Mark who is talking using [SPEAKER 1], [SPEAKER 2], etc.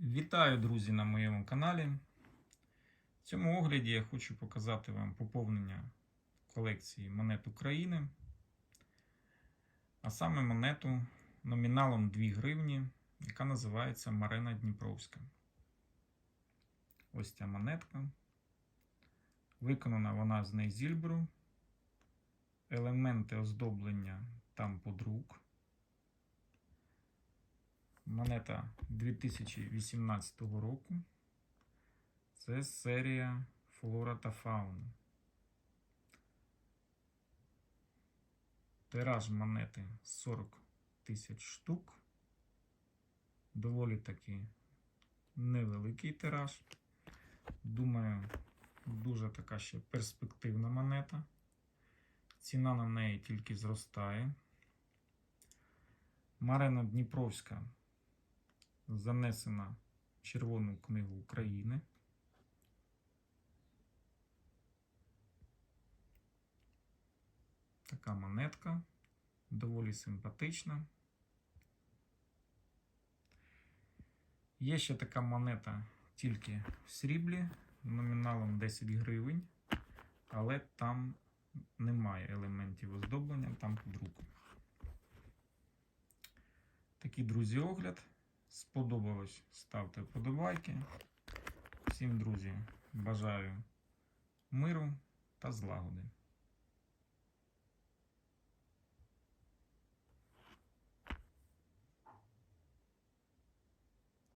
[SPEAKER 1] Вітаю, друзі, на моєму каналі. В цьому огляді я хочу показати вам поповнення колекції монет України, а саме монету номіналом 2 гривні, яка називається Марина Дніпровська. Ось ця монетка. Виконана вона з нейзільберу. Елементи оздоблення там подрук. Монета 2018 року. Це серія Флора та Фауна. Тираж монети 40 тисяч штук. Доволі таки невеликий тираж. Думаю, дуже така ще перспективна монета. Ціна на неї тільки зростає. Марина Дніпровська занесена в Червону книгу України. Така монетка, доволі симпатична. Є ще така монета тільки в сріблі номіналом 10 гривень, але там немає елементів оздоблення, там подруку. Такий, друзі, огляд. Сподобалось, ставте вподобайки. Всім, друзі, бажаю миру та злагоди.